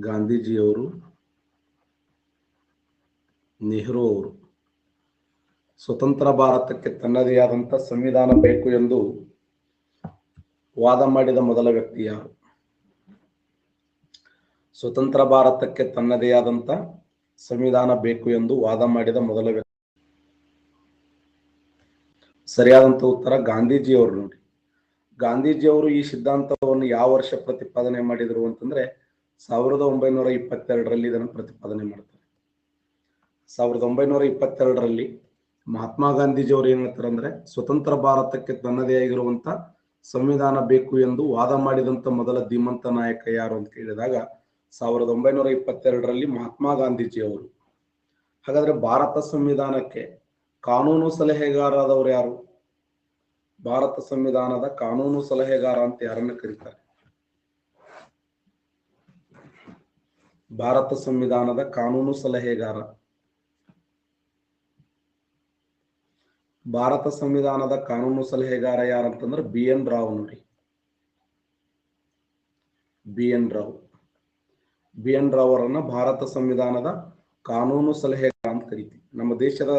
ಗಾಂಧೀಜಿಯವರು, ನೆಹರು ಅವರು, ಸ್ವತಂತ್ರ ಭಾರತಕ್ಕೆ ತನ್ನದೇ ಆದಂತ ಸಂವಿಧಾನ ಬೇಕು ಎಂದು ವಾದ ಮಾಡಿದ ಮೊದಲ ವ್ಯಕ್ತಿ ಯಾರು? ಸ್ವತಂತ್ರ ಭಾರತಕ್ಕೆ ತನ್ನದೇ ಆದಂತ ಸಂವಿಧಾನ ಬೇಕು ಎಂದು ವಾದ ಮಾಡಿದ ಮೊದಲ ವ್ಯಕ್ತಿ. ಸರಿಯಾದಂತ ಉತ್ತರ ಗಾಂಧೀಜಿಯವರು ನೋಡಿ. ಗಾಂಧೀಜಿಯವರು ಈ ಸಿದ್ಧಾಂತವನ್ನು ಯಾವ ವರ್ಷ ಪ್ರತಿಪಾದನೆ ಮಾಡಿದರು ಅಂತಂದ್ರೆ ಸಾವಿರದ ಒಂಬೈನೂರ ಇಪ್ಪತ್ತೆರಡರಲ್ಲಿ ಇದನ್ನು ಪ್ರತಿಪಾದನೆ ಮಾಡ್ತಾರೆ. ಸಾವಿರದ ಒಂಬೈನೂರ ಇಪ್ಪತ್ತೆರಡರಲ್ಲಿ ಮಹಾತ್ಮ ಗಾಂಧೀಜಿಯವರು ಏನ್ ಹೇಳ್ತಾರೆ ಅಂದ್ರೆ, ಸ್ವತಂತ್ರ ಭಾರತಕ್ಕೆ ತನ್ನದೇ ಆಗಿರುವಂತ ಸಂವಿಧಾನ ಬೇಕು ಎಂದು ವಾದ ಮಾಡಿದಂತ ಮೊದಲ ಧೀಮಂತ ನಾಯಕ ಯಾರು ಅಂತ ಕೇಳಿದಾಗ, ಸಾವಿರದ ಒಂಬೈನೂರ ಇಪ್ಪತ್ತೆರಡರಲ್ಲಿ ಮಹಾತ್ಮ ಗಾಂಧೀಜಿಯವರು. ಹಾಗಾದ್ರೆ ಭಾರತ ಸಂವಿಧಾನಕ್ಕೆ ಕಾನೂನು ಸಲಹೆಗಾರರಾದವರು ಯಾರು? ಭಾರತ ಸಂವಿಧಾನದ ಕಾನೂನು ಸಲಹೆಗಾರ ಅಂತ ಯಾರನ್ನ ಕರೀತಾರೆ? ಭಾರತ ಸಂವಿಧಾನದ ಕಾನೂನು ಸಲಹೆಗಾರ. ಭಾರತ ಸಂವಿಧಾನದ ಕಾನೂನು ಸಲಹೆಗಾರ ಯಾರಂತಂದ್ರೆ ಬಿ ಎನ್ ರಾವ್ ನೋಡಿ. B N Rao. B N Rao ಅವರನ್ನ ಭಾರತ ಸಂವಿಧಾನದ ಕಾನೂನು ಸಲಹೆಗಾರ ಅಂತ ಕರಿತೀವಿ. ನಮ್ಮ ದೇಶದ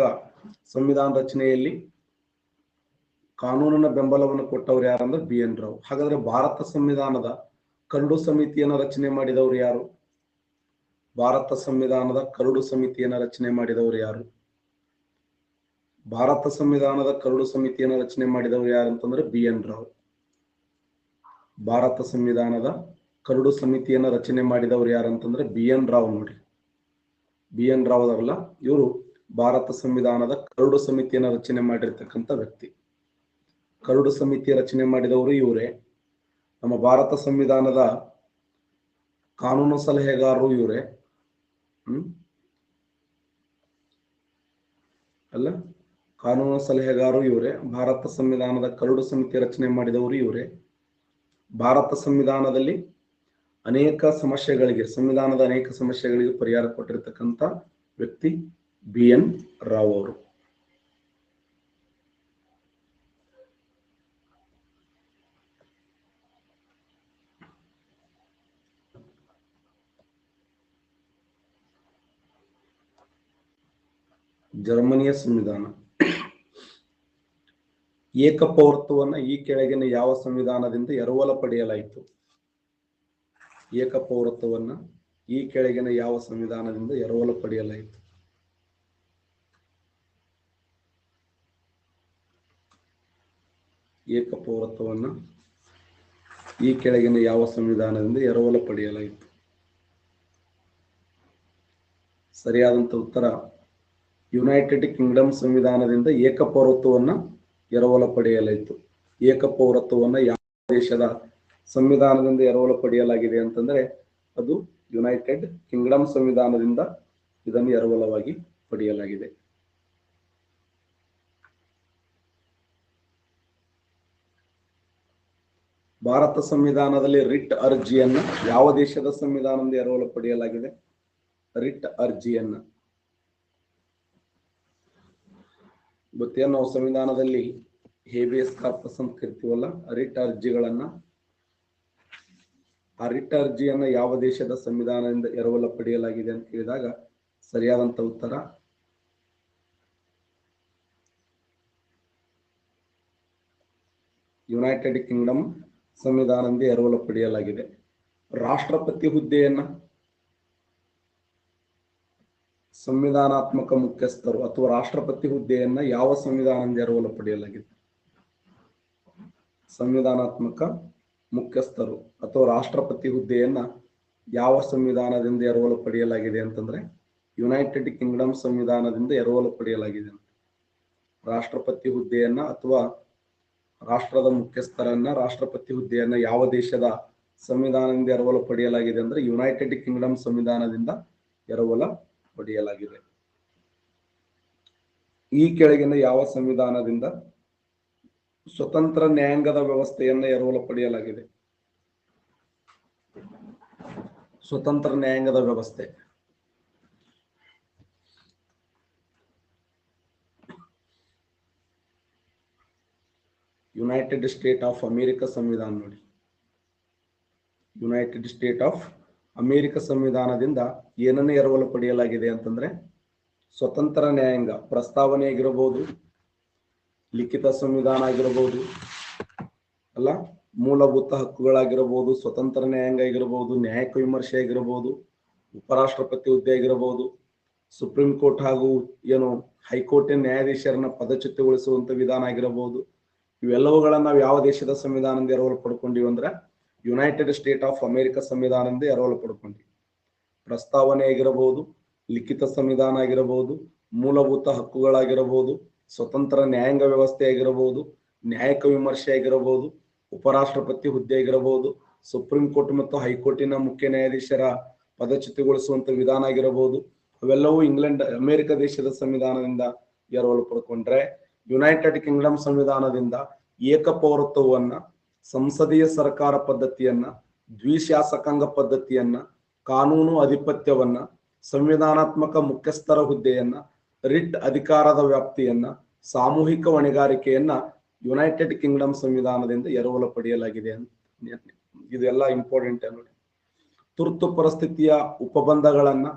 ಸಂವಿಧಾನ ರಚನೆಯಲ್ಲಿ ಕಾನೂನಿನ ಬೆಂಬಲವನ್ನು ಕೊಟ್ಟವ್ರು ಯಾರಂದ್ರೆ ಬಿ ಎನ್ ರಾವ್. ಹಾಗಾದ್ರೆ ಭಾರತ ಸಂವಿಧಾನದ ಕರಡು ಸಮಿತಿಯನ್ನು ರಚನೆ ಮಾಡಿದವರು ಯಾರು? ಭಾರತ ಸಂವಿಧಾನದ ಕರಡು ಸಮಿತಿಯನ್ನ ರಚನೆ ಮಾಡಿದವರು ಯಾರು? ಭಾರತ ಸಂವಿಧಾನದ ಕರಡು ಸಮಿತಿಯನ್ನ ರಚನೆ ಮಾಡಿದವರು ಯಾರು ಅಂತಂದ್ರೆ ಬಿ ಎನ್ ರಾವ್. ಭಾರತ ಸಂವಿಧಾನದ ಕರಡು ಸಮಿತಿಯನ್ನ ರಚನೆ ಮಾಡಿದವರು ಯಾರು ಅಂತಂದ್ರೆ ಬಿ ಎನ್ ರಾವ್ ನೋಡಿ. ಬಿ ಎನ್ ರಾವ್ ಅವರಲ್ಲ, ಇವರು ಭಾರತ ಸಂವಿಧಾನದ ಕರಡು ಸಮಿತಿಯನ್ನ ರಚನೆ ಮಾಡಿರ್ತಕ್ಕಂಥ ವ್ಯಕ್ತಿ. ಕರಡು ಸಮಿತಿಯ ರಚನೆ ಮಾಡಿದವರು ಇವರೇ. ನಮ್ಮ ಭಾರತ ಸಂವಿಧಾನದ ಕಾನೂನು ಸಲಹೆಗಾರರು ಇವರೇ. ಅಲ್ಲ, ಕಾನೂನು ಸಲಹೆಗಾರರು ಇವರೇ, ಭಾರತ ಸಂವಿಧಾನದ ಕರಡು ಸಮಿತಿ ರಚನೆ ಮಾಡಿದವರು ಇವರೇ. ಭಾರತ ಸಂವಿಧಾನದಲ್ಲಿ ಅನೇಕ ಸಮಸ್ಯೆಗಳಿಗೆ, ಸಂವಿಧಾನದ ಅನೇಕ ಸಮಸ್ಯೆಗಳಿಗೆ ಪರಿಹಾರ ಕೊಟ್ಟಿರತಕ್ಕಂಥ ವ್ಯಕ್ತಿ ಬಿ ಎನ್ ರಾವ್ ಅವರು. ಜರ್ಮನಿಯ ಸಂವಿಧಾನ. ಏಕಪೌರತ್ವವನ್ನ ಈ ಕೆಳಗಿನ ಯಾವ ಸಂವಿಧಾನದಿಂದ ಎರವಲ ಪಡೆಯಲಾಯಿತು? ಏಕಪೌರತ್ವವನ್ನ ಈ ಕೆಳಗಿನ ಯಾವ ಸಂವಿಧಾನದಿಂದ ಎರವಲು ಪಡೆಯಲಾಯಿತು? ಏಕಪೌರತ್ವವನ್ನ ಈ ಕೆಳಗಿನ ಯಾವ ಸಂವಿಧಾನದಿಂದ ಎರವಲು ಪಡೆಯಲಾಯಿತು? ಸರಿಯಾದಂತ ಉತ್ತರ ಯುನೈಟೆಡ್ ಕಿಂಗ್ಡಮ್ ಸಂವಿಧಾನದಿಂದ ಏಕಪೌರತ್ವವನ್ನ ಎರವಲ ಪಡೆಯಲಾಯಿತು ಏಕಪೌರತ್ವವನ್ನ ಯಾವ ದೇಶದ ಸಂವಿಧಾನದಿಂದ ಎರವಲು ಪಡೆಯಲಾಗಿದೆ ಅಂತಂದ್ರೆ ಅದು ಯುನೈಟೆಡ್ ಕಿಂಗ್ಡಮ್ ಸಂವಿಧಾನದಿಂದ ಇದನ್ನು ಎರವಲವಾಗಿ ಪಡೆಯಲಾಗಿದೆ. ಭಾರತ ಸಂವಿಧಾನದಲ್ಲಿ ರಿಟ್ ಅರ್ಜಿಯನ್ನ ಯಾವ ದೇಶದ ಸಂವಿಧಾನದಿಂದ ಎರವಲು ಪಡೆಯಲಾಗಿದೆ ರಿಟ್ ಅರ್ಜಿಯನ್ನ. ಗೊತ್ತೇನು ನಾವು ಸಂವಿಧಾನದಲ್ಲಿ ಹೇಬಿಯಸ್ ಕಾರ್ಪಸ್ ಅಂತ ಕರಿತೀವಲ್ಲ ರಿಟ್ ಅರ್ಜಿಗಳನ್ನ ಆ ಅರ್ಜಿಯನ್ನ ಯಾವ ದೇಶದ ಸಂವಿಧಾನದಿಂದ ಎರವಲ ಪಡೆಯಲಾಗಿದೆ ಅಂತ ಕೇಳಿದಾಗ ಸರಿಯಾದಂತ ಉತ್ತರ ಯುನೈಟೆಡ್ ಕಿಂಗ್ಡಮ್ ಸಂವಿಧಾನದಿಂದ ಎರವಲು ಪಡೆಯಲಾಗಿದೆ ರಾಷ್ಟ್ರಪತಿ ಹುದ್ದೆಯನ್ನ ಸಂವಿಧಾನಾತ್ಮಕ ಮುಖ್ಯಸ್ಥರು ಅಥವಾ ರಾಷ್ಟ್ರಪತಿ ಹುದ್ದೆಯನ್ನ ಯಾವ ಸಂವಿಧಾನದಿಂದ ಎರವಲು ಪಡೆಯಲಾಗಿದೆ? ಸಂವಿಧಾನಾತ್ಮಕ ಮುಖ್ಯಸ್ಥರು ಅಥವಾ ರಾಷ್ಟ್ರಪತಿ ಹುದ್ದೆಯನ್ನ ಯಾವ ಸಂವಿಧಾನದಿಂದ ಎರವಲು ಪಡೆಯಲಾಗಿದೆ ಅಂತಂದ್ರೆ ಯುನೈಟೆಡ್ ಕಿಂಗ್ಡಮ್ ಸಂವಿಧಾನದಿಂದ ಎರವಲು ಪಡೆಯಲಾಗಿದೆ ರಾಷ್ಟ್ರಪತಿ ಹುದ್ದೆಯನ್ನ ಅಥವಾ ರಾಷ್ಟ್ರದ ಮುಖ್ಯಸ್ಥರನ್ನ ರಾಷ್ಟ್ರಪತಿ ಹುದ್ದೆಯನ್ನ ಯಾವ ದೇಶದ ಸಂವಿಧಾನದಿಂದ ಎರವಲು ಪಡೆಯಲಾಗಿದೆ ಅಂದ್ರೆ ಯುನೈಟೆಡ್ ಕಿಂಗ್ಡಮ್ ಸಂವಿಧಾನದಿಂದ ಎರವಲ ಪಡೆಯಲಾಗಿದೆ. ಈ ಕೆಳಗಿನ ಯಾವ ಸಂವಿಧಾನದಿಂದ ಸ್ವತಂತ್ರ ನ್ಯಾಯಾಂಗದ ವ್ಯವಸ್ಥೆಯನ್ನ ಎರವಲು ಪಡೆಯಲಾಗಿದೆ? ಸ್ವತಂತ್ರ ನ್ಯಾಯಾಂಗದ ವ್ಯವಸ್ಥೆ. ಯುನೈಟೆಡ್ ಸ್ಟೇಟ್ ಆಫ್ ಅಮೆರಿಕ ಸಂವಿಧಾನ ನೋಡಿ. ಯುನೈಟೆಡ್ ಸ್ಟೇಟ್ ಆಫ್ ಅಮೆರಿಕ ಸಂವಿಧಾನದಿಂದ ಏನನ್ನು ಎರವಲು ಪಡೆಯಲಾಗಿದೆ ಅಂತಂದ್ರೆ ಸ್ವತಂತ್ರ ನ್ಯಾಯಾಂಗ ಪ್ರಸ್ತಾವನೆ ಆಗಿರಬಹುದು, ಲಿಖಿತ ಸಂವಿಧಾನ ಆಗಿರಬಹುದು, ಅಲ್ಲ ಮೂಲಭೂತ ಹಕ್ಕುಗಳಾಗಿರಬಹುದು, ಸ್ವತಂತ್ರ ನ್ಯಾಯಾಂಗ ಆಗಿರಬಹುದು, ನ್ಯಾಯಿಕ ವಿಮರ್ಶೆ ಆಗಿರಬಹುದು, ಉಪರಾಷ್ಟ್ರಪತಿ ಹುದ್ದೆ ಆಗಿರಬಹುದು, ಸುಪ್ರೀಂ ಕೋರ್ಟ್ ಹಾಗೂ ಏನು ಹೈಕೋರ್ಟ್ ನ್ಯಾಯಾಧೀಶರನ್ನ ಪದಚ್ಯುತಗೊಳಿಸುವಂತ ವಿಧಾನ ಆಗಿರಬಹುದು. ಇವೆಲ್ಲವುಗಳನ್ನ ನಾವು ಯಾವ ದೇಶದ ಸಂವಿಧಾನದಿಂದ ಎರವಲು ಪಡ್ಕೊಂಡಿವಿ ಅಂದ್ರೆ ಯುನೈಟೆಡ್ ಸ್ಟೇಟ್ ಆಫ್ ಅಮೆರಿಕ ಸಂವಿಧಾನದಿಂದ ಎರವಲು ಪಡ್ಕೊಂಡಿ ಪ್ರಸ್ತಾವನೆ ಆಗಿರಬಹುದು, ಲಿಖಿತ ಸಂವಿಧಾನ ಆಗಿರಬಹುದು, ಮೂಲಭೂತ ಹಕ್ಕುಗಳಾಗಿರಬಹುದು, ಸ್ವತಂತ್ರ ನ್ಯಾಯಾಂಗ ವ್ಯವಸ್ಥೆ ಆಗಿರಬಹುದು, ನ್ಯಾಯಿಕ ವಿಮರ್ಶೆ ಆಗಿರಬಹುದು, ಉಪರಾಷ್ಟ್ರಪತಿ ಹುದ್ದೆ ಆಗಿರಬಹುದು ಸುಪ್ರೀಂ ಕೋರ್ಟ್ ಮತ್ತು ಹೈಕೋರ್ಟಿನ ಮುಖ್ಯ ನ್ಯಾಯಾಧೀಶರ ಪದಚ್ಯುತಿಗೊಳಿಸುವಂತ ವಿಧಾನ ಆಗಿರಬಹುದು, ಅವೆಲ್ಲವೂ ಇಂಗ್ಲೆಂಡ್, ಅಮೆರಿಕ ದೇಶದ ಸಂವಿಧಾನದಿಂದ ಎರವಲು ಪಡ್ಕೊಂಡ್ರೆ ಯುನೈಟೆಡ್ ಕಿಂಗ್ಡಮ್ ಸಂವಿಧಾನದಿಂದ ಏಕ ಪೌರತ್ವವನ್ನ ಸಂಸದೀಯ ಸರ್ಕಾರ ಪದ್ಧತಿಯನ್ನ ದ್ವಿಶಾಸಕಾಂಗ ಪದ್ಧತಿಯನ್ನ, ಕಾನೂನು ಅಧಿಪತ್ಯವನ್ನ, ಸಂವಿಧಾನಾತ್ಮಕ ಮುಖ್ಯಸ್ಥರ ಹುದ್ದೆಯನ್ನ, ರಿಟ್ ಅಧಿಕಾರದ ವ್ಯಾಪ್ತಿಯನ್ನ, ಸಾಮೂಹಿಕ ಹೊಣೆಗಾರಿಕೆಯನ್ನ ಯುನೈಟೆಡ್ ಕಿಂಗ್ಡಮ್ ಸಂವಿಧಾನದಿಂದ ಎರವಲು ಪಡೆಯಲಾಗಿದೆ ಅಂತ ಇದೆಲ್ಲ ಇಂಪಾರ್ಟೆಂಟ್ ನೋಡಿ. ತುರ್ತು ಪರಿಸ್ಥಿತಿಯ ಉಪಬಂಧಗಳನ್ನ,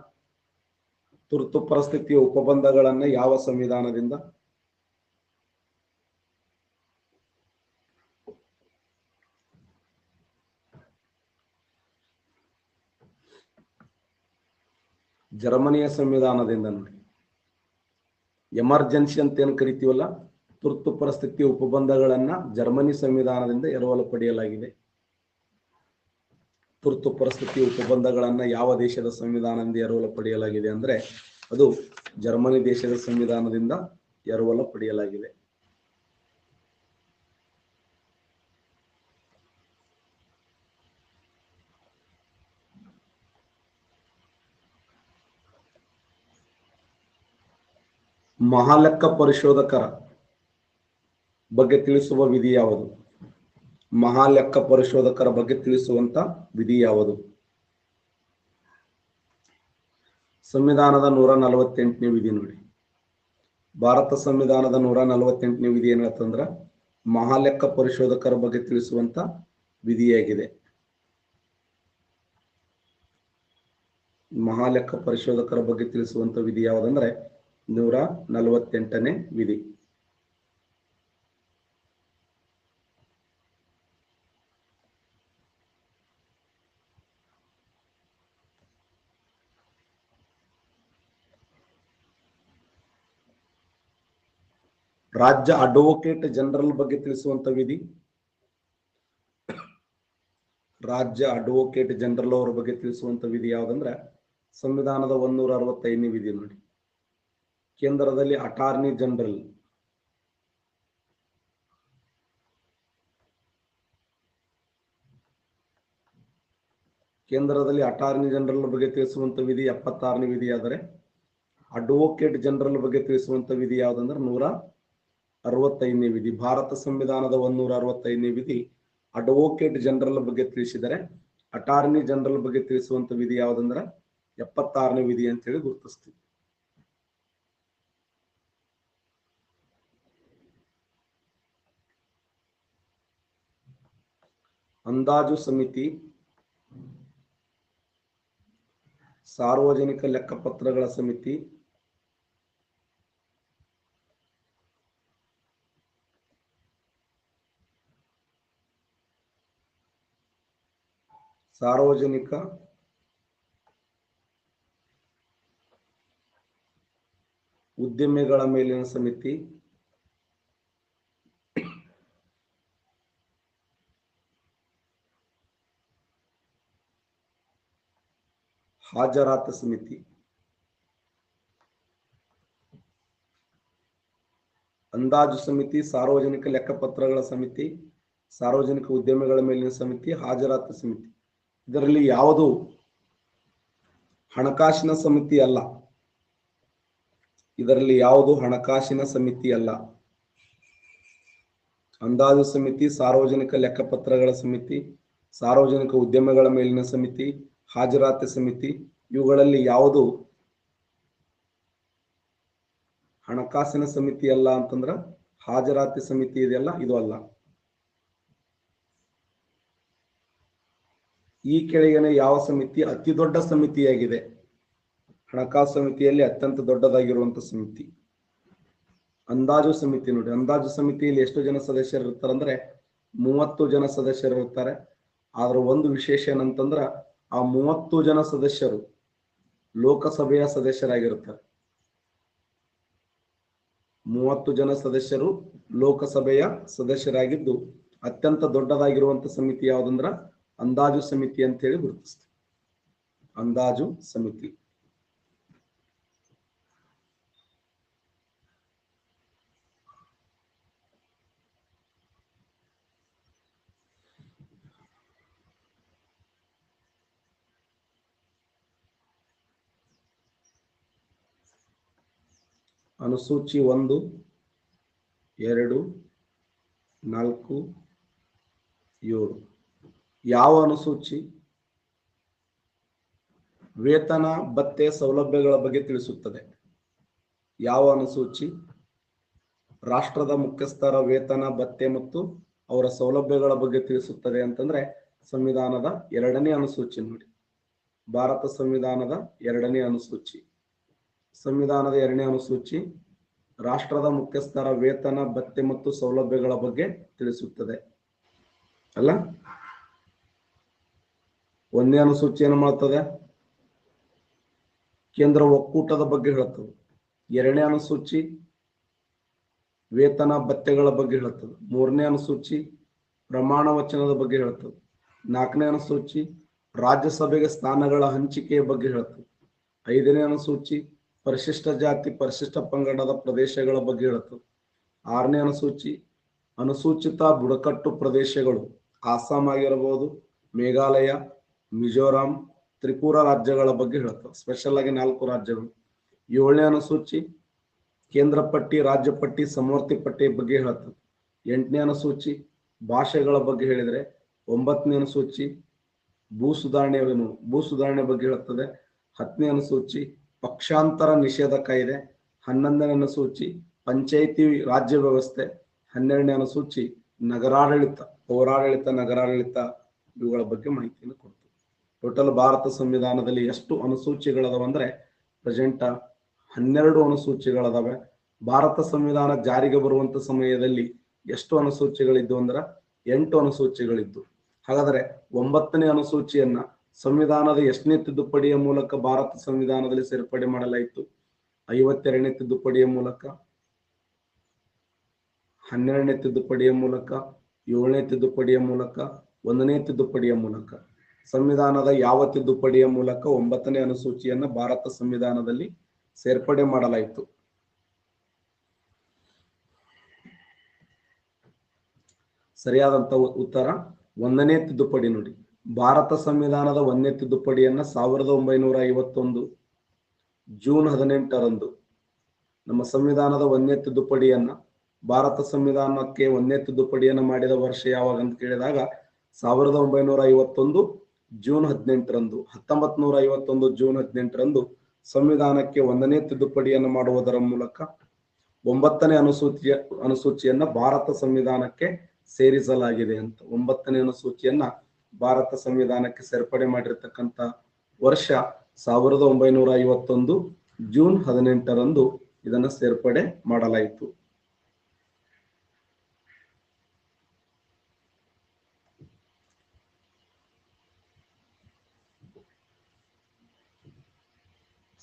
ತುರ್ತು ಪರಿಸ್ಥಿತಿಯ ಉಪಬಂಧಗಳನ್ನ ಯಾವ ಸಂವಿಧಾನದಿಂದ ಜರ್ಮನಿಯ ಸಂವಿಧಾನದಿಂದ ನೋಡಿ. ಎಮರ್ಜೆನ್ಸಿ ಅಂತ ಏನು ಕರಿತೀವಲ್ಲ? ತುರ್ತು ಪರಿಸ್ಥಿತಿ ಉಪಬಂಧಗಳನ್ನ ಜರ್ಮನಿ ಸಂವಿಧಾನದಿಂದ ಎರವಲು ಪಡೆಯಲಾಗಿದೆ. ತುರ್ತು ಪರಿಸ್ಥಿತಿ ಉಪಬಂಧಗಳನ್ನ ಯಾವ ದೇಶದ ಸಂವಿಧಾನದಿಂದ ಎರವಲು ಪಡೆಯಲಾಗಿದೆ ಅಂದ್ರೆ ಅದು ಜರ್ಮನಿ ದೇಶದ ಸಂವಿಧಾನದಿಂದ ಎರವಲು ಪಡೆಯಲಾಗಿದೆ. ಮಹಾಲೆಕ್ಕ ಪರಿಶೋಧಕರ ಬಗ್ಗೆ ತಿಳಿಸುವ ವಿಧಿ ಯಾವುದು? ಮಹಾಲೆಕ್ಕ ಪರಿಶೋಧಕರ ಬಗ್ಗೆ ತಿಳಿಸುವಂತ ವಿಧಿ ಯಾವುದು? ಸಂವಿಧಾನದ ನೂರ ನಲವತ್ತೆಂಟನೇ ವಿಧಿ ನೋಡಿ. ಭಾರತ ಸಂವಿಧಾನದ ನೂರ ನಲವತ್ತೆಂಟನೇ ವಿಧಿ ಏನ್ ಹೇಳ್ತಂದ್ರ ಮಹಾಲೆಕ್ಕ ಪರಿಶೋಧಕರ ಬಗ್ಗೆ ತಿಳಿಸುವಂತ ವಿಧಿಯಾಗಿದೆ. ಮಹಾಲೆಕ್ಕ ಪರಿಶೋಧಕರ ಬಗ್ಗೆ ತಿಳಿಸುವಂತ ವಿಧಿ ಯಾವುದಂದ್ರೆ ನೂರ ನಲವತ್ತೆಂಟನೇ ವಿಧಿ. ರಾಜ್ಯ ಅಡ್ವೊಕೇಟ್ ಜನರಲ್ ಬಗ್ಗೆ ತಿಳಿಸುವಂತ ವಿಧಿ. ರಾಜ್ಯ ಅಡ್ವೊಕೇಟ್ ಜನರಲ್ ಅವರ ಬಗ್ಗೆ ತಿಳಿಸುವಂತ ವಿಧಿ ಯಾವ್ದಂದ್ರೆ, ಸಂವಿಧಾನದ ಒಂದೂರ ಅರವತ್ತೈದನೇ ವಿಧಿ ನೋಡಿ. ಕೇಂದ್ರದಲ್ಲಿ ಅಟಾರ್ನಿ ಜನರಲ್ ಕೇಂದ್ರದಲ್ಲಿ ಅಟಾರ್ನಿ ಜನರಲ್ ಬಗ್ಗೆ ತಿಳಿಸುವಂತ ವಿಧಿ ಎಪ್ಪತ್ತಾರನೇ ವಿಧಿ ಆದರೆ ಅಡ್ವೊಕೇಟ್ ಜನರಲ್ ಬಗ್ಗೆ ತಿಳಿಸುವಂತ ವಿಧಿ ಯಾವ್ದಂದ್ರೆ ನೂರ ಅರವತ್ತೈದನೇ ವಿಧಿ. ಭಾರತ ಸಂವಿಧಾನದ ಒಂದೂರ ಅರವತ್ತೈದನೇ ವಿಧಿ ಅಡ್ವೊಕೇಟ್ ಜನರಲ್ ಬಗ್ಗೆ ತಿಳಿಸಿದರೆ ಅಟಾರ್ನಿ ಜನರಲ್ ಬಗ್ಗೆ ತಿಳಿಸುವಂತ ವಿಧಿ ಯಾವ್ದಂದ್ರೆ ಎಪ್ಪತ್ತಾರನೇ ವಿಧಿ ಅಂತೇಳಿ ಗುರುತಿಸ್ತೀವಿ. ಅಂದಾಜು ಸಮಿತಿ ಸಾರ್ವಜನಿಕ ಲೆಕ್ಕಪತ್ರಗಳ ಸಮಿತಿ ಸಾರ್ವಜನಿಕ ಉದ್ಯಮಿಗಳ ಮೇಲಿನ ಸಮಿತಿ ಹಾಜರಾತ ಸಮಿತಿ. ಅಂದಾಜು ಸಮಿತಿ, ಸಾರ್ವಜನಿಕ ಲೆಕ್ಕಪತ್ರಗಳ ಸಮಿತಿ, ಸಾರ್ವಜನಿಕ ಉದ್ಯಮಿಗಳ ಮೇಲಿನ ಸಮಿತಿ, ಹಾಜರಾತ ಸಮಿತಿ. ಇದರಲ್ಲಿ ಯಾವುದು ಹಣಕಾಸಿನ ಸಮಿತಿ ಅಲ್ಲ. ಇದರಲ್ಲಿ ಯಾವುದು ಹಣಕಾಸಿನ ಸಮಿತಿ ಅಲ್ಲ. ಅಂದಾಜು ಸಮಿತಿ, ಸಾರ್ವಜನಿಕ ಲೆಕ್ಕಪತ್ರಗಳ ಸಮಿತಿ, ಸಾರ್ವಜನಿಕ ಉದ್ಯಮಗಳ ಮೇಲಿನ ಸಮಿತಿ ಹಾಜರಾತಿ ಸಮಿತಿ, ಇವುಗಳಲ್ಲಿ ಯಾವುದು ಹಣಕಾಸಿನ ಸಮಿತಿ ಅಲ್ಲ ಅಂತಂದ್ರ ಹಾಜರಾತಿ ಸಮಿತಿ ಇದೆಯಲ್ಲ, ಇದು ಅಲ್ಲ. ಈ ಕೆಳಗಿನ ಯಾವ ಸಮಿತಿ? ಅತಿ ದೊಡ್ಡ ಸಮಿತಿಯಾಗಿದೆ. ಹಣಕಾಸು ಸಮಿತಿಯಲ್ಲಿ ಅತ್ಯಂತ ದೊಡ್ಡದಾಗಿರುವಂತ ಸಮಿತಿ. ಅಂದಾಜು ಸಮಿತಿ ನೋಡಿ. ಅಂದಾಜು ಸಮಿತಿಯಲ್ಲಿ ಎಷ್ಟು ಜನ ಸದಸ್ಯರು ಇರ್ತಾರೆ ಅಂದ್ರೆ ಮೂವತ್ತು ಜನ ಸದಸ್ಯರು ಇರ್ತಾರೆ ಆದ್ರ ಒಂದು ವಿಶೇಷ ಏನಂತಂದ್ರ ಆ ಮೂವತ್ತು ಜನ ಸದಸ್ಯರು ಲೋಕಸಭೆಯ ಸದಸ್ಯರಾಗಿರುತ್ತಾರೆ. ಮೂವತ್ತು ಜನ ಸದಸ್ಯರು ಲೋಕಸಭೆಯ ಸದಸ್ಯರಾಗಿದ್ದು ಅತ್ಯಂತ ದೊಡ್ಡದಾಗಿರುವಂತ ಸಮಿತಿ ಯಾವುದಂದ್ರ ಅಂದಾಜು ಸಮಿತಿ ಅಂತ ಹೇಳಿ ಗುರುತಿಸ್ತೀವಿ. ಅಂದಾಜು ಸಮಿತಿ. ಅನುಸೂಚಿ ಒಂದು, ಎರಡು, ನಾಲ್ಕು, ಏಳು. ಯಾವ ಅನುಸೂಚಿ? ವೇತನ, ಭತ್ತೆ, ಸೌಲಭ್ಯಗಳ ಬಗ್ಗೆ ತಿಳಿಸುತ್ತದೆ. ಯಾವ ಅನುಸೂಚಿ? ರಾಷ್ಟ್ರದ ಮುಖ್ಯಸ್ಥರ ವೇತನ, ಭತ್ತೆ ಮತ್ತು ಅವರ ಸೌಲಭ್ಯಗಳ ಬಗ್ಗೆ ತಿಳಿಸುತ್ತದೆ ಅಂತಂದ್ರೆ ಸಂವಿಧಾನದ ಎರಡನೇ ಅನುಸೂಚಿ ನೋಡಿ. ಭಾರತ ಸಂವಿಧಾನದ ಎರಡನೇ ಅನುಸೂಚಿ. ಸಂವಿಧಾನದ ಎರಡನೇ ಅನುಸೂಚಿ ರಾಷ್ಟ್ರದ ಮುಖ್ಯಸ್ಥರ ವೇತನ ಭತ್ತೆ ಮತ್ತು ಸೌಲಭ್ಯಗಳ ಬಗ್ಗೆ ತಿಳಿಸುತ್ತದೆ. ಅಲ್ಲ? ಒಂದನೇ ಅನುಸೂಚಿ ಏನು ಮಾಡ್ತದೆ? ಕೇಂದ್ರ ಒಕ್ಕೂಟದ ಬಗ್ಗೆ ಹೇಳ್ತದೆ. ಎರಡನೇ ಅನುಸೂಚಿ ವೇತನ, ಭತ್ಯೆಗಳ ಬಗ್ಗೆ ಹೇಳ್ತದೆ. ಮೂರನೇ ಅನುಸೂಚಿ ಪ್ರಮಾಣ ವಚನದ ಬಗ್ಗೆ ಹೇಳ್ತದೆ. ನಾಲ್ಕನೇ ಅನುಸೂಚಿ ರಾಜ್ಯಸಭೆಗೆ ಸ್ಥಾನಗಳ ಹಂಚಿಕೆಯ ಬಗ್ಗೆ ಹೇಳ್ತದೆ. ಐದನೇ ಅನುಸೂಚಿ ಪರಿಶಿಷ್ಟ ಜಾತಿ, ಪರಿಶಿಷ್ಟ ಪಂಗಡದ ಪ್ರದೇಶಗಳ ಬಗ್ಗೆ ಹೇಳ್ತದೆ ಆರನೇ ಅನುಸೂಚಿ, ಅನುಸೂಚಿತ ಬುಡಕಟ್ಟು ಪ್ರದೇಶಗಳು. ಅಸ್ಸಾಂ ಆಗಿರಬಹುದು ಮೇಘಾಲಯ, ಮಿಜೋರಾಂ, ತ್ರಿಪುರ ರಾಜ್ಯಗಳ ಬಗ್ಗೆ ಹೇಳುತ್ತ ಸ್ಪೆಷಲ್ ಆಗಿ ನಾಲ್ಕು ರಾಜ್ಯಗಳು. ಏಳನೇ ಅನುಸೂಚಿ ಕೇಂದ್ರ ಪಟ್ಟಿ ರಾಜ್ಯ ಪಟ್ಟಿ ಸಮವರ್ತಿ ಪಟ್ಟಿ ಬಗ್ಗೆ ಹೇಳ್ತದೆ ಎಂಟನೇ ಅನುಸೂಚಿ, ಭಾಷೆಗಳ ಬಗ್ಗೆ ಹೇಳಿದರೆ. ಒಂಬತ್ತನೇ ಅನುಸೂಚಿ, ಭೂ ಸುಧಾರಣೆ ಭೂ ಸುಧಾರಣೆ ಬಗ್ಗೆ ಹೇಳುತ್ತದೆ ಹತ್ತನೇ ಅನುಸೂಚಿ ಪಕ್ಷಾಂತರ ನಿಷೇಧ ಕಾಯ್ದೆ, ಹನ್ನೊಂದನೇ ಅನುಸೂಚಿ, ಪಂಚಾಯಿತಿ ರಾಜ್ಯ ವ್ಯವಸ್ಥೆ, ಹನ್ನೆರಡನೇ ಅನುಸೂಚಿ, ನಗರಾಡಳಿತ, ಪೌರಾಡಳಿತ, ನಗರಾಡಳಿತ ಇವುಗಳ ಬಗ್ಗೆ ಮಾಹಿತಿಯನ್ನು ಕೊಡ್ತೀವಿ ಟೋಟಲ್ ಭಾರತ ಸಂವಿಧಾನದಲ್ಲಿ ಎಷ್ಟು ಅನುಸೂಚಿಗಳದಾವ ಅಂದ್ರೆ ಪ್ರೆಸೆಂಟ್ ಹನ್ನೆರಡು ಅನುಸೂಚಿಗಳದಾವೆ. ಭಾರತ ಸಂವಿಧಾನ ಜಾರಿಗೆ ಬರುವಂತ ಸಮಯದಲ್ಲಿ ಎಷ್ಟು ಅನುಸೂಚಿಗಳಿದ್ದು ಅಂದ್ರೆ, ಎಂಟು ಅನುಸೂಚಿಗಳಿದ್ದು ಹಾಗಾದ್ರೆ ಒಂಬತ್ತನೇ ಅನುಸೂಚಿಯನ್ನ ಸಂವಿಧಾನದ ಎಷ್ಟನೇ ತಿದ್ದುಪಡಿಯ ಮೂಲಕ ಭಾರತ ಸಂವಿಧಾನದಲ್ಲಿ ಸೇರ್ಪಡೆ ಮಾಡಲಾಯಿತು? ಐವತ್ತೆರಡನೇ ತಿದ್ದುಪಡಿಯ ಮೂಲಕ? ಹನ್ನೆರಡನೇ ತಿದ್ದುಪಡಿಯ ಮೂಲಕ? ಏಳನೇ ತಿದ್ದುಪಡಿಯ ಮೂಲಕ? ಒಂದನೇ ತಿದ್ದುಪಡಿಯ ಮೂಲಕ? ಸಂವಿಧಾನದ ಯಾವ ತಿದ್ದುಪಡಿಯ ಮೂಲಕ ಒಂಬತ್ತನೇ ಅನುಸೂಚಿಯನ್ನ ಭಾರತ ಸಂವಿಧಾನದಲ್ಲಿ ಸೇರ್ಪಡೆ ಮಾಡಲಾಯಿತು? ಸರಿಯಾದಂತ ಉತ್ತರ, ಒಂದನೇ ತಿದ್ದುಪಡಿ ನೋಡಿ. ಭಾರತ ಸಂವಿಧಾನದ ಒಂದನೇ ತಿದ್ದುಪಡಿಯನ್ನ ಸಾವಿರದ ಒಂಬೈನೂರ ಐವತ್ತೊಂದು ಜೂನ್ ಹದಿನೆಂಟರಂದು ನಮ್ಮ ಸಂವಿಧಾನದ ಒಂದನೇ ತಿದ್ದುಪಡಿಯನ್ನ ಭಾರತ ಸಂವಿಧಾನಕ್ಕೆ ಒಂದನೇ ತಿದ್ದುಪಡಿಯನ್ನು ಮಾಡಿದ ವರ್ಷ ಯಾವಾಗ ಅಂತ ಕೇಳಿದಾಗ ಸಾವಿರದ ಒಂಬೈನೂರ ಐವತ್ತೊಂದು ಜೂನ್ ಹದಿನೆಂಟರಂದು ಹತ್ತೊಂಬತ್ ನೂರ ಐವತ್ತೊಂದು ಜೂನ್ ಹದಿನೆಂಟರಂದು ಸಂವಿಧಾನಕ್ಕೆ ಒಂದನೇ ತಿದ್ದುಪಡಿಯನ್ನು ಮಾಡುವುದರ ಮೂಲಕ ಒಂಬತ್ತನೇ ಅನುಸೂಚಿಯ, ಅನುಸೂಚಿಯನ್ನ ಭಾರತ ಸಂವಿಧಾನಕ್ಕೆ ಸೇರಿಸಲಾಗಿದೆ ಅಂತ, ಒಂಬತ್ತನೇ ಅನುಸೂಚಿಯನ್ನ ಭಾರತ ಸಂವಿಧಾನಕ್ಕೆ ಸೇರ್ಪಡೆ ಮಾಡಿರ್ತಕ್ಕಂಥ ವರ್ಷ ಸಾವಿರದ ಒಂಬೈನೂರ ಐವತ್ತೊಂದು ಜೂನ್ ಹದಿನೆಂಟರಂದು ಇದನ್ನ ಸೇರ್ಪಡೆ ಮಾಡಲಾಯಿತು.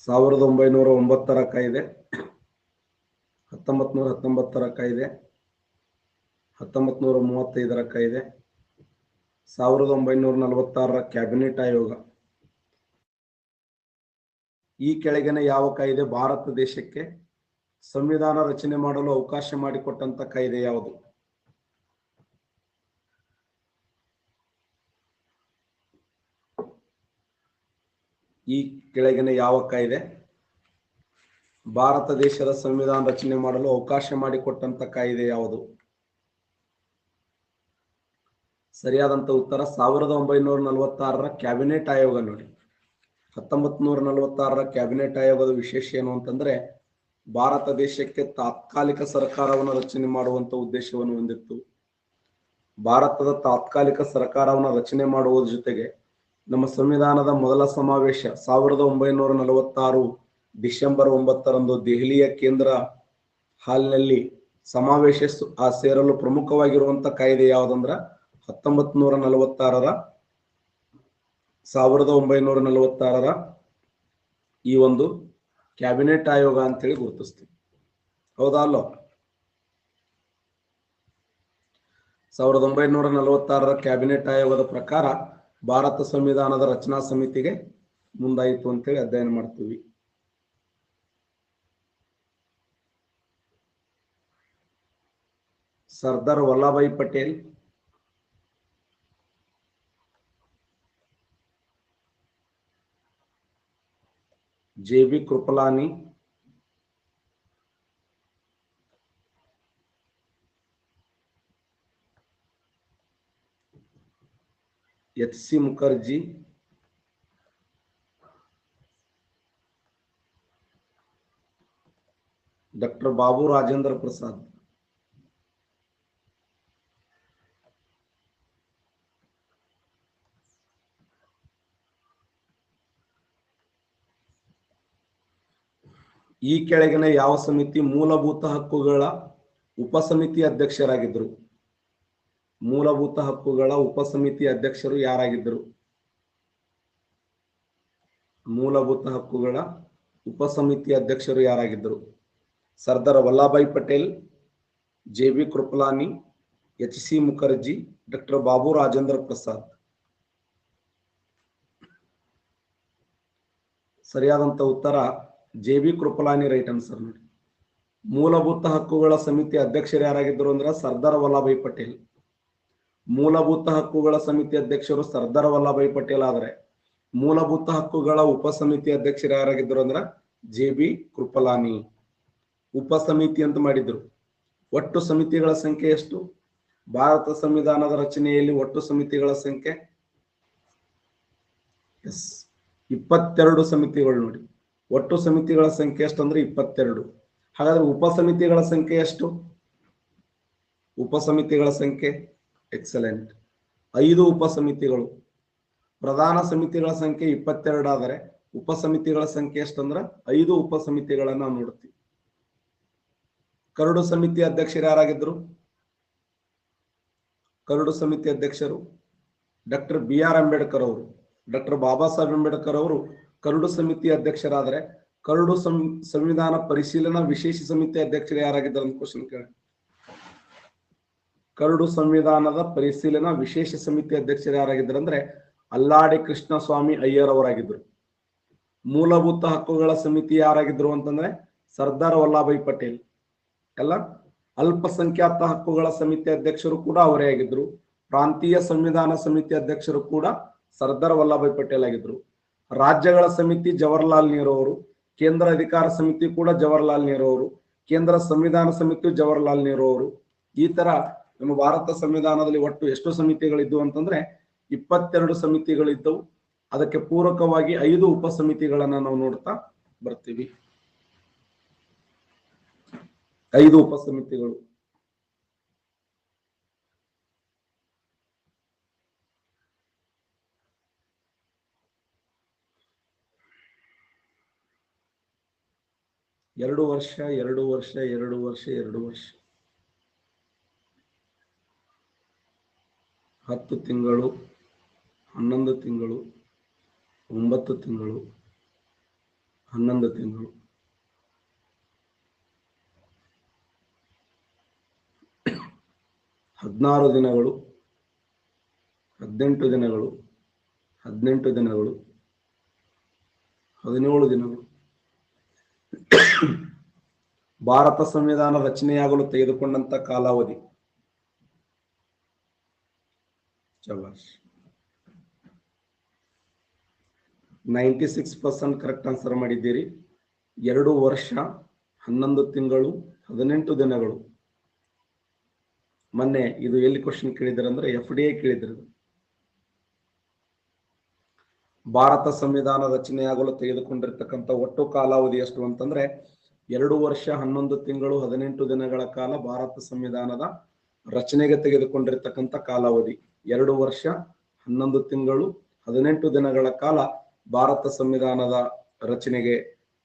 ಸಾವಿರದ ಒಂಬೈನೂರ ಒಂಬತ್ತರ ಕಾಯ್ದೆ ಹತ್ತೊಂಬತ್ತು ನೂರ ಹತ್ತೊಂಬತ್ತರ ಕಾಯ್ದೆ ಹತ್ತೊಂಬತ್ ನೂರ ಮೂವತ್ತೈದರ ಕಾಯ್ದೆ ಸಾವಿರದ ಒಂಬೈನೂರ ನಲವತ್ತಾರರ ಕ್ಯಾಬಿನೆಟ್ ಆಯೋಗ. ಈ ಕೆಳಗಿನ ಯಾವ ಕಾಯ್ದೆ ಭಾರತ ದೇಶಕ್ಕೆ ಸಂವಿಧಾನ ರಚನೆ ಮಾಡಲು ಅವಕಾಶ ಮಾಡಿಕೊಟ್ಟಂತ ಕಾಯ್ದೆ ಯಾವುದು? ಈ ಕೆಳಗಿನ ಯಾವ ಕಾಯ್ದೆ? ಭಾರತ ದೇಶದ ಸಂವಿಧಾನ ರಚನೆ ಮಾಡಲು ಅವಕಾಶ ಮಾಡಿಕೊಟ್ಟಂತ ಕಾಯ್ದೆ ಯಾವುದು? ಸರಿಯಾದಂತ ಉತ್ತರ ಸಾವಿರದ ಒಂಬೈನೂರ ನಲವತ್ತಾರರ ಕ್ಯಾಬಿನೆಟ್ ಆಯೋಗ ನೋಡಿ. ಹತ್ತೊಂಬತ್ ನೂರ ನಲವತ್ತಾರರ ಕ್ಯಾಬಿನೆಟ್ ಆಯೋಗದ ವಿಶೇಷ ಏನು ಅಂತಂದ್ರೆ, ಭಾರತ ದೇಶಕ್ಕೆ ತಾತ್ಕಾಲಿಕ ಸರ್ಕಾರವನ್ನು ರಚನೆ ಮಾಡುವಂತ ಉದ್ದೇಶವನ್ನು ಹೊಂದಿತ್ತು. ಭಾರತದ ತಾತ್ಕಾಲಿಕ ಸರ್ಕಾರವನ್ನು ರಚನೆ ಮಾಡುವುದರ ಜೊತೆಗೆ ನಮ್ಮ ಸಂವಿಧಾನದ ಮೊದಲ ಸಮಾವೇಶ ಸಾವಿರದ ಒಂಬೈನೂರ ನಲವತ್ತಾರು ಡಿಸೆಂಬರ್ ಒಂಬತ್ತರಂದು ದೆಹಲಿಯ ಕೇಂದ್ರ ಹಾಲ್ನಲ್ಲಿ ಸಮಾವೇಶ ಸೇರಲು ಪ್ರಮುಖವಾಗಿರುವಂತ ಕಾಯ್ದೆ ಯಾವುದಂದ್ರ ಹತ್ತೊಂಬತ್ ನೂರ ನಲವತ್ತಾರರ ಸಾವಿರದ ಒಂಬೈನೂರ ನಲವತ್ತಾರರ ಈ ಒಂದು ಕ್ಯಾಬಿನೆಟ್ ಆಯೋಗ ಅಂತೇಳಿ ಗುರುತಿಸ್ತೀವಿ. ಹೌದಾ ಅಲ್ಲೋ? ಸಾವಿರದ ಒಂಬೈನೂರ ನಲವತ್ತಾರರ ಕ್ಯಾಬಿನೆಟ್ ಆಯೋಗದ ಪ್ರಕಾರ ಭಾರತ ಸಂವಿಧಾನದ ರಚನಾ ಸಮಿತಿಗೆ ಮುಂದಾಯಿತು ಅಂತೇಳಿ ಅಧ್ಯಯನ ಮಾಡ್ತೀವಿ. Sardar Vallabhbhai Patel J B Kripalani H C Mukherjee doctor Babu Rajendra ಈ ಕೆಳಗಿನ ಯಾವ ಸಮಿತಿ ಮೂಲಭೂತ ಹಕ್ಕುಗಳ ಉಪಸಮಿತಿ ಅಧ್ಯಕ್ಷರಾಗಿದ್ದರು? ಮೂಲಭೂತ ಹಕ್ಕುಗಳ ಉಪಸಮಿತಿ ಅಧ್ಯಕ್ಷರು ಯಾರಾಗಿದ್ದರು? ಮೂಲಭೂತ ಹಕ್ಕುಗಳ ಉಪಸಮಿತಿ ಅಧ್ಯಕ್ಷರು ಯಾರಾಗಿದ್ದರು? Sardar Vallabhbhai Patel J B Kripalani H C Mukherjee, doctor Babu Rajendra Prasad. ಸರಿಯಾದಂತ ಉತ್ತರ J B Kripalani right answer ನೋಡಿ. ಮೂಲಭೂತ ಹಕ್ಕುಗಳ ಸಮಿತಿ ಅಧ್ಯಕ್ಷರು ಯಾರಾಗಿದ್ದರು ಅಂದ್ರೆ ಸರ್ದಾರ್ ವಲ್ಲಭಾಯಿ ಪಟೇಲ್. ಮೂಲಭೂತ ಹಕ್ಕುಗಳ ಸಮಿತಿ ಅಧ್ಯಕ್ಷರು ಸರ್ದಾರ್ ವಲ್ಲಭಾಯಿ ಪಟೇಲ್ ಆದರೆ ಮೂಲಭೂತ ಹಕ್ಕುಗಳ ಉಪಸಮಿತಿ ಅಧ್ಯಕ್ಷರು ಯಾರಾಗಿದ್ದರು ಅಂದ್ರೆ ಜೆ ಬಿ ಕೃಪಲಾನಿ. ಉಪಸಮಿತಿ ಅಂತ ಮಾಡಿದ್ರು. ಒಟ್ಟು ಸಮಿತಿಗಳ ಸಂಖ್ಯೆ ಎಷ್ಟು? ಭಾರತ ಸಂವಿಧಾನದ ರಚನೆಯಲ್ಲಿ ಒಟ್ಟು ಸಮಿತಿಗಳ ಸಂಖ್ಯೆ? ಎಸ್. ಇಪ್ಪತ್ತೆರಡು ಸಮಿತಿಗಳು ನೋಡಿ. ಒಟ್ಟು ಸಮಿತಿಗಳ ಸಂಖ್ಯೆ ಎಷ್ಟು ಅಂದ್ರೆ ಇಪ್ಪತ್ತೆರಡು. ಹಾಗಾದ್ರೆ ಉಪ ಸಮಿತಿಗಳ ಸಂಖ್ಯೆ ಎಷ್ಟು? ಉಪ ಸಮಿತಿಗಳ ಸಂಖ್ಯೆ? ಎಕ್ಸಲೆಂಟ್ ಐದು ಉಪ ಸಮಿತಿಗಳು. ಪ್ರಧಾನ ಸಮಿತಿಗಳ ಸಂಖ್ಯೆ ಇಪ್ಪತ್ತೆರಡಾದರೆ ಉಪ ಸಮಿತಿಗಳ ಸಂಖ್ಯೆ ಎಷ್ಟಂದ್ರ ಐದು ಉಪ ಸಮಿತಿಗಳನ್ನ ನೋಡ್ತೀವಿ. ಕರಡು ಸಮಿತಿ ಅಧ್ಯಕ್ಷರು ಯಾರಾಗಿದ್ರು? ಕರಡು ಸಮಿತಿ ಅಧ್ಯಕ್ಷರು. ಡಾಕ್ಟರ್ ಬಿ ಆರ್ ಅಂಬೇಡ್ಕರ್ ಅವರು. ಡಾಕ್ಟರ್ ಬಾಬಾ ಸಾಹೇಬ್ ಅಂಬೇಡ್ಕರ್ ಅವರು ಕರಡು ಸಮಿತಿ ಅಧ್ಯಕ್ಷರಾದರೆ ಕರಡು ಸಂವಿಧಾನ ಪರಿಶೀಲನಾ ವಿಶೇಷ ಸಮಿತಿ ಅಧ್ಯಕ್ಷರು ಯಾರಾಗಿದ್ದಾರೆ ಅಂತ ಕ್ವಶನ್ ಕೇಳಿ. ಕರಡು ಸಂವಿಧಾನದ ಪರಿಶೀಲನಾ ವಿಶೇಷ ಸಮಿತಿ ಅಧ್ಯಕ್ಷರು ಯಾರಾಗಿದ್ದಾರೆ ಅಂದ್ರೆ ಅಲ್ಲಾಡಿ ಕೃಷ್ಣಸ್ವಾಮಿ ಅಯ್ಯರ್ ಅವರಾಗಿದ್ರು ಮೂಲಭೂತ ಹಕ್ಕುಗಳ ಸಮಿತಿ ಯಾರಾಗಿದ್ರು ಅಂತಂದ್ರೆ ಸರ್ದಾರ್ ವಲ್ಲಭಾಯಿ ಪಟೇಲ್. ಎಲ್ಲ ಅಲ್ಪಸಂಖ್ಯಾತ ಹಕ್ಕುಗಳ ಸಮಿತಿ ಅಧ್ಯಕ್ಷರು ಕೂಡ ಅವರೇ ಆಗಿದ್ರು ಪ್ರಾಂತೀಯ ಸಂವಿಧಾನ ಸಮಿತಿ ಅಧ್ಯಕ್ಷರು ಕೂಡ ಸರ್ದಾರ್ ವಲ್ಲಭಾಯಿ ಪಟೇಲ್ ಆಗಿದ್ರು ರಾಜ್ಯಗಳ ಸಮಿತಿ ಜವಾಹರ್ಲಾಲ್ ನೆಹರು ಅವರು, ಕೇಂದ್ರ ಅಧಿಕಾರ ಸಮಿತಿ ಕೂಡ ಜವಾಹರ್ಲಾಲ್ ನೆಹರು ಅವರು, ಕೇಂದ್ರ ಸಂವಿಧಾನ ಸಮಿತಿ ಜವಾಹರ್ಲಾಲ್ ನೆಹರು ಅವರು. ಈ ತರ ನಮ್ಮ ಭಾರತ ಸಂವಿಧಾನದಲ್ಲಿ ಒಟ್ಟು ಎಷ್ಟು ಸಮಿತಿಗಳಿದ್ದವು ಅಂತಂದ್ರೆ ಇಪ್ಪತ್ತೆರಡು ಸಮಿತಿಗಳಿದ್ದವು. ಅದಕ್ಕೆ ಪೂರಕವಾಗಿ ಐದು ಉಪ ಸಮಿತಿಗಳನ್ನ ನಾವು ನೋಡ್ತಾ ಬರ್ತೀವಿ. ಐದು ಉಪಸಮಿತಿಗಳು. ಎರಡು ವರ್ಷ ಎರಡು ವರ್ಷ ಎರಡು ವರ್ಷ ಎರಡು ವರ್ಷ. ಹತ್ತು ತಿಂಗಳು, ಹನ್ನೊಂದು ತಿಂಗಳು, ಒಂಬತ್ತು ತಿಂಗಳು, ಹನ್ನೊಂದು ತಿಂಗಳು. ಹದಿನಾರು ದಿನಗಳು, ಹದಿನೆಂಟು ದಿನಗಳು ಹದಿನೆಂಟು ದಿನಗಳು, ಹದಿನೇಳು ದಿನಗಳು. ಭಾರತ ಸಂವಿಧಾನ ರಚನೆಯಾಗಲು ತೆಗೆದುಕೊಂಡಂತ ಕಾಲಾವಧಿ. Ninety six percent correct answer ಮಾಡಿದ್ದೀರಿ. ಎರಡು ವರ್ಷ, ಹನ್ನೊಂದು ತಿಂಗಳು, ಹದಿನೆಂಟು ದಿನಗಳು. ಮೊನ್ನೆ ಇದು ಎಲ್ಲಿ ಕ್ವಶನ್ ಕೇಳಿದ್ರೆ ಅಂದ್ರೆ ಎಫ್ ಡಿ ಎ ಕೇಳಿದ್ರು ಭಾರತ ಸಂವಿಧಾನ ರಚನೆಯಾಗಲು ತೆಗೆದುಕೊಂಡಿರ್ತಕ್ಕಂಥ ಒಟ್ಟು ಕಾಲಾವಧಿ ಎಷ್ಟು ಅಂತಂದ್ರೆ ಎರಡು ವರ್ಷ ಹನ್ನೊಂದು ತಿಂಗಳು ಹದಿನೆಂಟು ದಿನಗಳ ಕಾಲ ಭಾರತ ಸಂವಿಧಾನದ ರಚನೆಗೆ ತೆಗೆದುಕೊಂಡಿರ್ತಕ್ಕಂಥ ಕಾಲಾವಧಿ. ಎರಡು ವರ್ಷ ಹನ್ನೊಂದು ತಿಂಗಳು ಹದಿನೆಂಟು ದಿನಗಳ ಕಾಲ ಭಾರತ ಸಂವಿಧಾನದ ರಚನೆಗೆ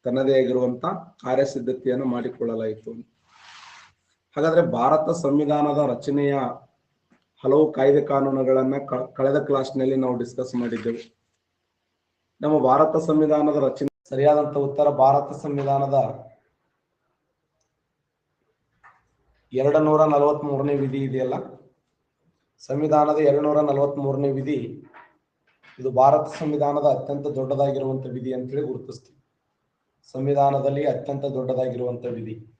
ತನ್ನದೇ ಆಗಿರುವಂತ ಕಾರ್ಯಸಿದ್ಧತೆಯನ್ನು ಮಾಡಿಕೊಳ್ಳಲಾಯಿತು. ಹಾಗಾದ್ರೆ ಭಾರತ ಸಂವಿಧಾನದ ರಚನೆಯ ಹಲವು ಕಾಯ್ದೆ ಕಾನೂನುಗಳನ್ನ ಕಳೆದ ಕ್ಲಾಸ್ನಲ್ಲಿ ನಾವು ಡಿಸ್ಕಸ್ ಮಾಡಿದ್ದೆವು. ನಮ್ಮ ಭಾರತ ಸಂವಿಧಾನದ ರಚನೆ ಸರಿಯಾದಂತ ಉತ್ತರ ಭಾರತ ಸಂವಿಧಾನದ ಎರಡು ನೂರ ನಲವತ್ತ್ ಮೂರನೇ ವಿಧಿ ಇದೆಯಲ್ಲ? ಸಂವಿಧಾನದ ಎರಡು ನೂರ ನಲವತ್ತ್ ಮೂರನೇ ವಿಧಿ, ಇದು ಭಾರತ ಸಂವಿಧಾನದ ಅತ್ಯಂತ ದೊಡ್ಡದಾಗಿರುವಂತ ವಿಧಿ ಅಂತೇಳಿ ಗುರುತಿಸ್ತೀವಿ. ಸಂವಿಧಾನದಲ್ಲಿ ಅತ್ಯಂತ ದೊಡ್ಡದಾಗಿರುವಂತ ವಿಧಿ.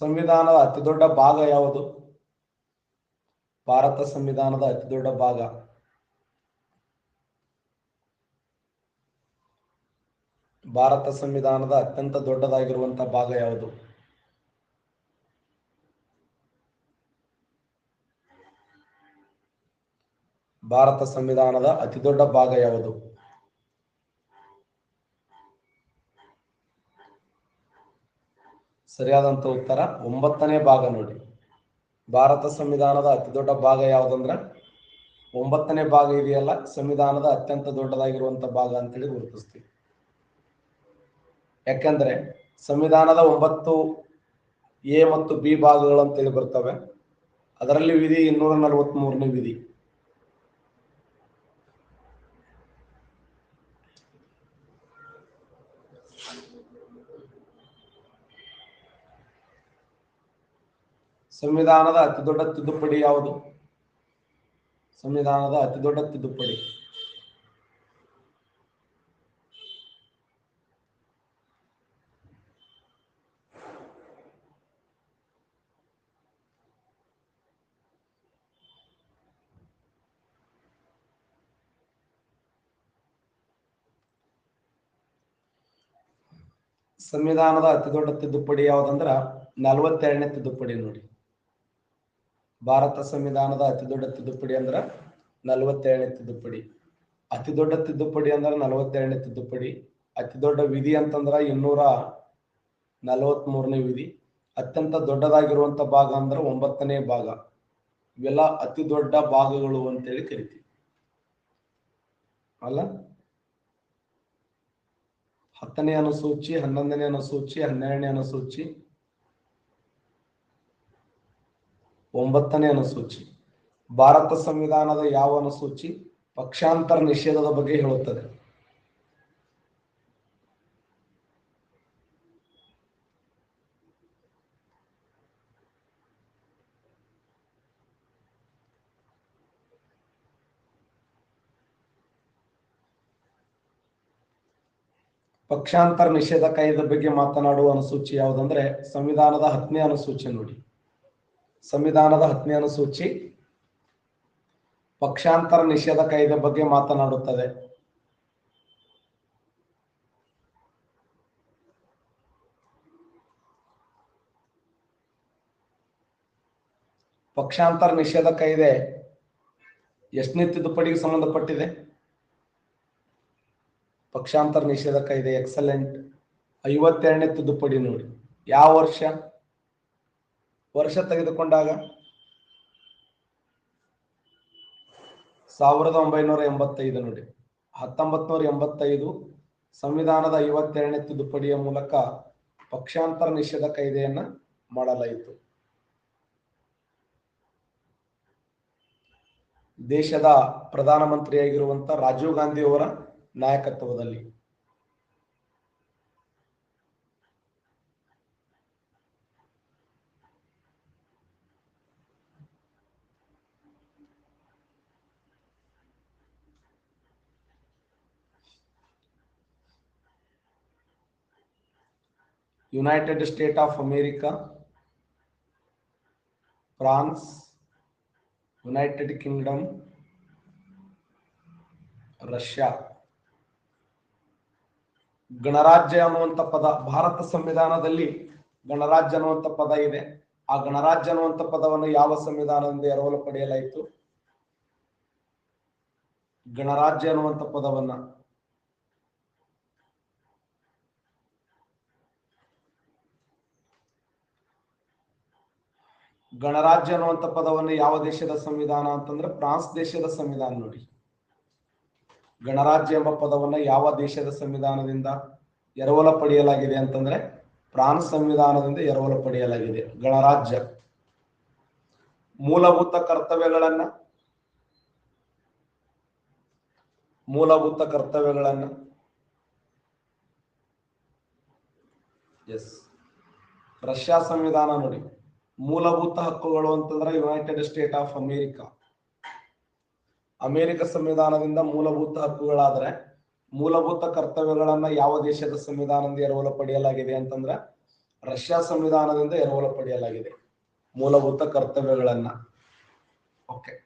ಸಂವಿಧಾನದ ಅತಿ ದೊಡ್ಡ ಭಾಗ ಯಾವುದು? ಭಾರತ ಸಂವಿಧಾನದ ಅತಿ ದೊಡ್ಡ ಭಾಗ. ಭಾರತ ಸಂವಿಧಾನದ ಅತ್ಯಂತ ದೊಡ್ಡದಾಗಿರುವಂತಹ ಭಾಗ ಯಾವುದು? ಭಾರತ ಸಂವಿಧಾನದ ಅತಿ ದೊಡ್ಡ ಭಾಗ ಯಾವುದು? ಸರಿಯಾದಂತ ಉತ್ತರ ಒಂಬತ್ತನೇ ಭಾಗ ನೋಡಿ. ಭಾರತ ಸಂವಿಧಾನದ ಅತಿ ದೊಡ್ಡ ಭಾಗ ಯಾವುದಂದ್ರೆ? ಒಂಬತ್ತನೇ ಭಾಗ ಇದೆಯಲ್ಲ, ಸಂವಿಧಾನದ ಅತ್ಯಂತ ದೊಡ್ಡದಾಗಿರುವಂತ ಭಾಗ ಅಂತೇಳಿ ಗುರುತಿಸ್ತೀವಿ. ಯಾಕೆಂದ್ರೆ ಸಂವಿಧಾನದ ಒಂಬತ್ತು ಎ ಮತ್ತು ಬಿ ಭಾಗಗಳು ಅಂತೇಳಿ ಬರ್ತವೆ. ಅದರಲ್ಲಿ ವಿಧಿ ಇನ್ನೂರ ನಲವತ್ತ್ ಮೂರನೇ ವಿಧಿ. ಸಂವಿಧಾನದ ಅತಿ ದೊಡ್ಡ ತಿದ್ದುಪಡಿ ಯಾವುದು? ಸಂವಿಧಾನದ ಅತಿ ದೊಡ್ಡ ತಿದ್ದುಪಡಿ. ಸಂವಿಧಾನದ ಅತಿ ದೊಡ್ಡ ತಿದ್ದುಪಡಿ ಯಾವುದಂದ್ರ ನಲವತ್ತೆರಡನೇ ತಿದ್ದುಪಡಿ ನೋಡಿ. ಭಾರತ ಸಂವಿಧಾನದ ಅತಿ ದೊಡ್ಡ ತಿದ್ದುಪಡಿ ಅಂದ್ರ ನಲ್ವತ್ತೇಳನೇ ತಿದ್ದುಪಡಿ. ಅತಿ ದೊಡ್ಡ ತಿದ್ದುಪಡಿ ಅಂದ್ರ ನಲವತ್ತೆರಡನೇ ತಿದ್ದುಪಡಿ. ಅತಿ ದೊಡ್ಡ ವಿಧಿ ಅಂತಂದ್ರ ಇನ್ನೂರ ನಲವತ್ತ್ ಮೂರನೇ ವಿಧಿ. ಅತ್ಯಂತ ದೊಡ್ಡದಾಗಿರುವಂತ ಭಾಗ ಅಂದ್ರ ಒಂಬತ್ತನೇ ಭಾಗ. ಇವೆಲ್ಲ ಅತಿ ದೊಡ್ಡ ಭಾಗಗಳು ಅಂತೇಳಿ ಕರಿತೀವಿ. ಅಲ್ಲ? ಹತ್ತನೇ ಅನುಸೂಚಿ, ಹನ್ನೊಂದನೇ ಅನುಸೂಚಿ, ಹನ್ನೆರಡನೇ ಅನುಸೂಚಿ ಒಂಬತ್ತನೇ ಅನುಸೂಚಿ. ಭಾರತ ಸಂವಿಧಾನದ ಯಾವ ಅನುಸೂಚಿ? ಪಕ್ಷಾಂತರ ನಿಷೇಧದ ಬಗ್ಗೆ ಹೇಳುತ್ತದೆ. ಪಕ್ಷಾಂತರ ನಿಷೇಧ ಕಾಯ್ದೆ ಬಗ್ಗೆ ಮಾತನಾಡುವ ಅನುಸೂಚಿ ಯಾವುದಂದ್ರೆ, ಸಂವಿಧಾನದ ಹತ್ತನೇ ಅನುಸೂಚಿ ನೋಡಿ. ಸಂವಿಧಾನದ ಹತ್ತನೇ ಅನುಸೂಚಿ ಪಕ್ಷಾಂತರ ನಿಷೇಧ ಕಾಯ್ದೆ ಬಗ್ಗೆ ಮಾತನಾಡುತ್ತದೆ. ಪಕ್ಷಾಂತರ ನಿಷೇಧ ಕಾಯ್ದೆ ಎಷ್ಟನೇ ತಿದ್ದುಪಡಿಗೆ ಸಂಬಂಧಪಟ್ಟಿದೆ? ಪಕ್ಷಾಂತರ ನಿಷೇಧ ಕಾಯ್ದೆ ಎಕ್ಸಲೆಂಟ್ ಐವತ್ತೆರಡನೇ ತಿದ್ದುಪಡಿ ನೋಡಿ. ಯಾವ ವರ್ಷ? ವರ್ಷ ತೆಗೆದುಕೊಂಡಾಗ ಸಾವಿರದ ಒಂಬೈನೂರ ಎಂಬತ್ತೈದು ನೋಡಿ. ಹತ್ತೊಂಬತ್ತು ನೂರ ಎಂಬತ್ತೈದು ಸಂವಿಧಾನದ ಐವತ್ತೆರಡನೇ ತಿದ್ದುಪಡಿಯ ಮೂಲಕ ಪಕ್ಷಾಂತರ ನಿಷೇಧ ಕಾಯ್ದೆಯನ್ನ ಮಾಡಲಾಯಿತು. ದೇಶದ ಪ್ರಧಾನಮಂತ್ರಿಯಾಗಿರುವಂತ ರಾಜೀವ್ ಗಾಂಧಿ ಅವರ ನಾಯಕತ್ವದಲ್ಲಿ. United State of America France United Kingdom Russia ಗಣರಾಜ್ಯ ಅನ್ನುವಂಥ ಪದ ಭಾರತ ಸಂವಿಧಾನದಲ್ಲಿ ಗಣರಾಜ್ಯ ಅನ್ನುವಂಥ ಪದ ಇದೆ. ಆ ಗಣರಾಜ್ಯ ಅನ್ನುವಂಥ ಪದವನ್ನು ಯಾವ ಸಂವಿಧಾನದಿಂದ ಎರವಲು ಪಡೆಯಲಾಯಿತು ಗಣರಾಜ್ಯ ಅನ್ನುವಂಥ ಪದವನ್ನ ಗಣರಾಜ್ಯ ಅನ್ನುವಂಥ ಪದವನ್ನು ಯಾವ ದೇಶದ ಸಂವಿಧಾನ ಅಂತಂದ್ರೆ ಫ್ರಾನ್ಸ್ ದೇಶದ ಸಂವಿಧಾನ ನೋಡಿ. ಗಣರಾಜ್ಯ ಎಂಬ ಪದವನ್ನ ಯಾವ ದೇಶದ ಸಂವಿಧಾನದಿಂದ ಎರವಲ ಪಡೆಯಲಾಗಿದೆ ಅಂತಂದ್ರೆ ಫ್ರಾನ್ಸ್ ಸಂವಿಧಾನದಿಂದ ಎರವಲ ಪಡೆಯಲಾಗಿದೆ, ಗಣರಾಜ್ಯ. ಮೂಲಭೂತ ಕರ್ತವ್ಯಗಳನ್ನ ಮೂಲಭೂತ ಕರ್ತವ್ಯಗಳನ್ನ. ಎಸ್ ರಷ್ಯಾ ಸಂವಿಧಾನ ನೋಡಿ. ಮೂಲಭೂತ ಹಕ್ಕುಗಳು ಅಂತಂದ್ರೆ United State of America America ಸಂವಿಧಾನದಿಂದ ಮೂಲಭೂತ ಹಕ್ಕುಗಳಾದ್ರೆ ಮೂಲಭೂತ ಕರ್ತವ್ಯಗಳನ್ನ ಯಾವ ದೇಶದ ಸಂವಿಧಾನದಿಂದ ಎರವಲು ಪಡೆಯಲಾಗಿದೆ ಅಂತಂದ್ರೆ ರಷ್ಯಾ ಸಂವಿಧಾನದಿಂದ ಎರವಲು ಪಡೆಯಲಾಗಿದೆ ಮೂಲಭೂತ ಕರ್ತವ್ಯಗಳನ್ನ. ಓಕೆ